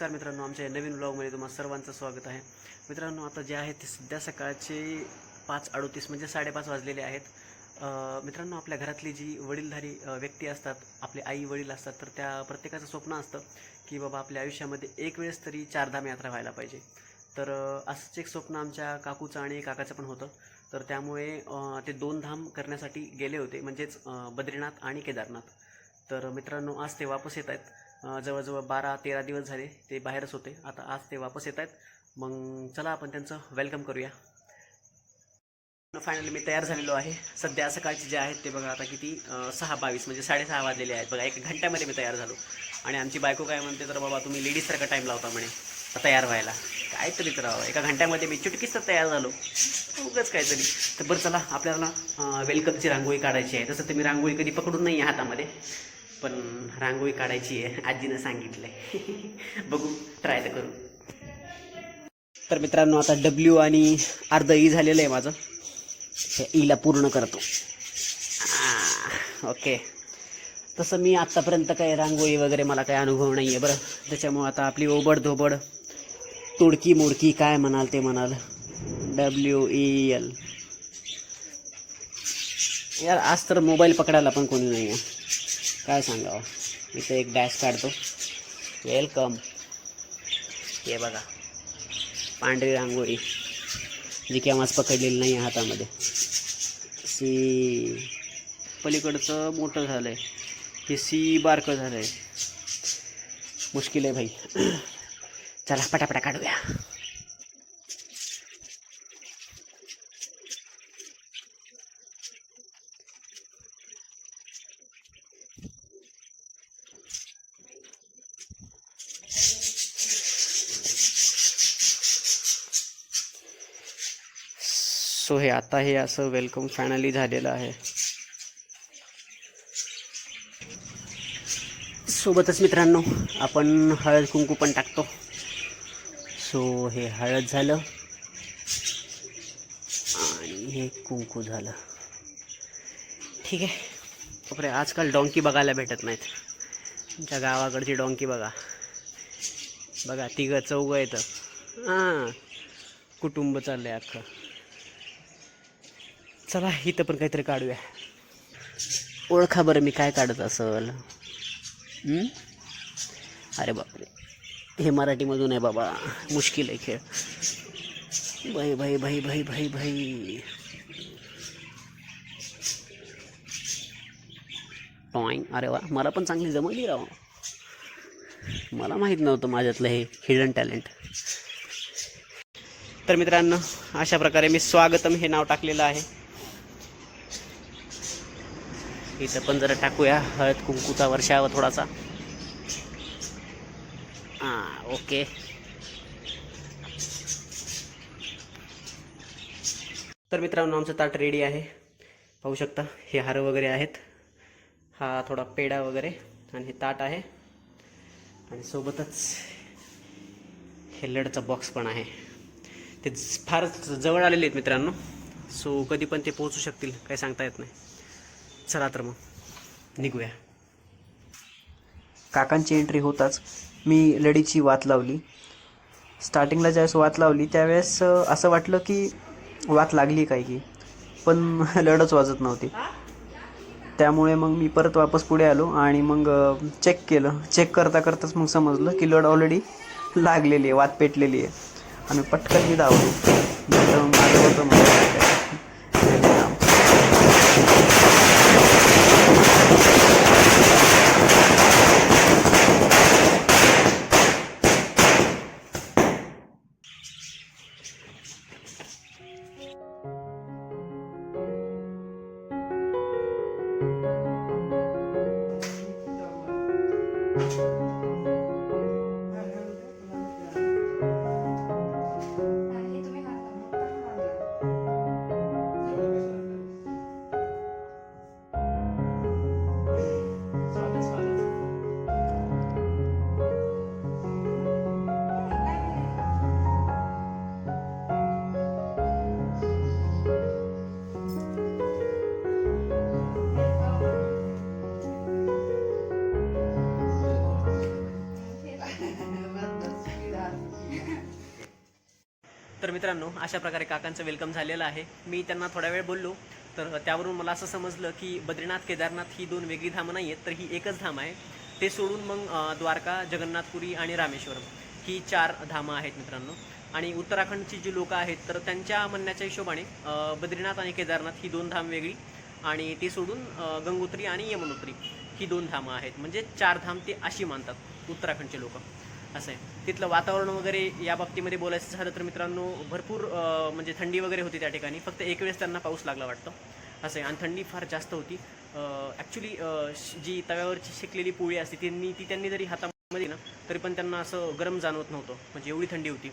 नमस्कार मित्रांनो आमच्या नवीन ब्लॉगमध्ये तुम्हाला सर्वांचं स्वागत आहे. मित्रांनो आता जे आहे ते सध्या सकाळचे पाच अडोतीस म्हणजे साडेपाच वाजलेले आहेत. मित्रांनो आपल्या घरातली जी वडीलधारी व्यक्ती असतात आपले आई वडील असतात तर त्या प्रत्येकाचं स्वप्न असतं की बाबा आपल्या आयुष्यामध्ये एक वेळेस तरी चारधाम यात्रा व्हायला पाहिजे. तर असंच एक स्वप्न आमच्या काकूचं आणि काकाचं पण होतं. तर त्यामुळे ते दोन धाम करण्यासाठी गेले होते म्हणजेच बद्रीनाथ आणि केदारनाथ. तर मित्रांनो आज ते वापस येत आहेत. जवळजवळ बारा तेरा दिवस झाले ते बाहेरच होते. आता आज ते वापस येत आहेत. मग चला आपण त्यांचं वेलकम करूया. फायनली मी तयार झालेलो आहे. सध्या सकाळचे जे आहेत ते बघा आता किती सहा बावीस म्हणजे साडेसहा वाजलेले आहेत. बघा एक घंट्यामध्ये मी तयार झालो. आणि आमची बायको काय म्हणते तर बाबा तुम्ही लेडीजसारखा टाईम लावता म्हणे. तयार व्हायला. काहीतरी तर एका घंट्यामध्ये मी चुटकीच तर तयार झालो. उगाच काहीतरी. तर बरं चला आपल्याला वेलकमची रांगोळी काढायची आहे. तसं तुम्ही रांगोळी कधी पकडून नाही आहे हातामध्ये पण रांगोळी काढायची आहे आजीनं सांगितलंय. बघू ट्राय तर करू. तर मित्रांनो आता डब्ल्यू आणि अर्ध ई झालेलं आहे माझं. हे e ईला पूर्ण करतो. आ, ओके तसं मी आत्तापर्यंत काही रांगोळी वगैरे मला काही अनुभव नाही आहे बरं. त्याच्यामुळं आता आपली ओबड धोबड तोडकी मोडकी काय म्हणाल ते म्हणाल. डब्ल्यू ई एल यार आज तर मोबाईल पकडायला पण कोणी नाही आहे काय सांगावं? इथं एक डॅश काढतो. वेलकम हे बघा. पांढरी रांगोळी. जी केव्हाच पकडलेली नाही आहे हातामध्ये. सी. पलीकडचं मोठं झालं आहे हे सी बारकं झालं आहे मुश्किल आहे भाई. चला पटापटा काढूया. सो हे आता हे असं वेलकम फायनली झालेलं आहे. सोबतच मित्रांनो आपण हळद कुंकू पण टाकतो. सो हे हळद झालं. आणि हे कुंकू झालं. ठीक आहे. बापरे आजकाल डॉंकी बघायला भेटत नाहीत. ज्या गावाकडची डॉंकी बघा. बघा तिघं चौघं येतं हां कुटुंब चाललंय अख्खं. चला इथं पण काहीतरी काढूया. ओळखा बरं मी काय काढत असल. अरे बापरे. हे मराठीमधून आहे बाबा. मुश्किल आहे खेळ. भाई भाई भाई भाई भाई भाई. टॉईंग अरे वा मला पण चांगली जमली राव. मला माहीत नव्हतं माझ्यातलं हे हिडन टॅलेंट तर मित्रांनो अशा प्रकारे मी स्वागतम हे नाव टाकलेलं आहे. इथं पण जरा टाकूया. हळद कुंकूचा वर्षावा थोडासा. हां ओके. तर मित्रांनो आमचं ताट रेडी आहे. पाहू शकता हे हार वगैरे आहेत. हा थोडा पेढा वगैरे आणि हे ताट आहे. आणि सोबतच हे लडचा बॉक्स पण आहे. ते फारच जवळ आलेले आहेत मित्रांनो. सो कधी पण ते पोहोचू शकतील काही सांगता येत नाही. चला तर मग. निघूया. काकांची एंट्री होताच. मी लढीची वात लावली. स्टार्टिंगला ज्यावेळेस वात लावली त्यावेळेस असं वाटलं की वात लागली काय की. पण लढच वाजत नव्हती. त्यामुळे मग मी परत वापस पुढे आलो आणि मग चेक केलं. चेक करता करताच मग समजलं की लढ ऑलरेडी लागलेली आहे वात पेटलेली आहे. आम्ही पटकन मी धावलो. माझं होतं तर मित्रांनो अशा प्रकारे काकांचं वेलकम झालेलं आहे. मी त्यांना थोडा वेळ बोललो तर त्यावरून मला असं समजलं की बद्रीनाथ केदारनाथ ही दोन वेगळी धामं नाही आहेत तर ही एकच धाम आहे. ते सोडून मग द्वारका जगन्नाथपुरी आणि रामेश्वरम ही चार धामं आहेत मित्रांनो. आणि उत्तराखंडची जी लोकं आहेत तर त्यांच्या म्हणण्याच्या हिशोबाने बद्रीनाथ आणि केदारनाथ ही दोन धाम वेगळी आणि ते सोडून गंगोत्री आणि यमुनोत्री ही दोन धामं आहेत. म्हणजे चार धाम ते अशी मानतात उत्तराखंडचे लोक. असं आहे. तिथलं वातावरण वगैरे या बाबतीमध्ये बोलायचं झालं तर मित्रांनो भरपूर म्हणजे थंडी वगैरे होती त्या ठिकाणी. फक्त एक वेळेस त्यांना पाऊस लागला वाटतं. असं आहे. आणि थंडी फार जास्त होती. ॲक्च्युली जी तव्यावरची शेकलेली पोळी असते त्यांनी ती त्यांनी जरी हातामध्ये ना तरी पण त्यांना असं गरम जाणवत नव्हतं. म्हणजे एवढी थंडी होती.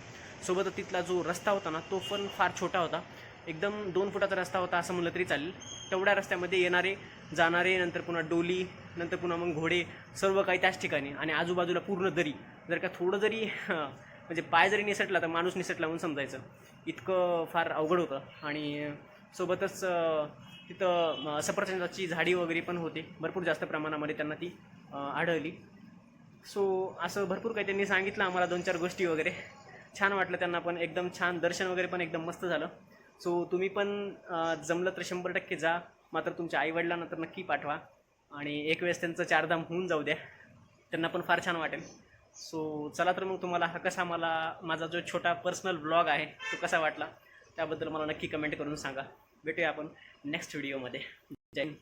सोबतच तिथला जो रस्ता होता ना तो पण फार छोटा होता. एकदम दोन फुटाचा रस्ता होता असं म्हणलं तरी चालेल. तेवढ्या रस्त्यामध्ये येणारे जाणारे नंतर पुन्हा डोली नंतर पुन्हा मग घोडे सर्व काही त्याच ठिकाणी. आणि आजूबाजूला पूर्ण दरी. जर का थोडं जरी म्हणजे पाय जरी निसटला तर माणूस निसटला म्हणून समजायचं. इतकं फार अवघड होतं. आणि सोबतच तिथं सफरचंदाची झाडी वगैरे पण होती. भरपूर जास्त प्रमाणामध्ये त्यांना ती आढळली. सो असं भरपूर काही त्यांनी सांगितलं आम्हाला दोन चार गोष्टी वगैरे. छान वाटलं त्यांना पण. एकदम छान दर्शन वगैरे पण एकदम मस्त झालं. सो तुम्ही पण जमलं तर शंभर टक्के जा. मात्र तुमच्या आईवडिलांना तर नक्की पाठवा. आणि एक वेळेस त्यांचं चारधाम होऊन जाऊ द्या. त्यांना पण फार छान वाटेल. सो चला तर मग तुम्हाला हा कसा मला माझा जो छोटा पर्सनल ब्लॉग आहे तो कसा वाटला? त्याबद्दल मला नक्की कमेंट करून सांगा. भेटूया आपण नेक्स्ट व्हिडिओमध्ये जय हिंद.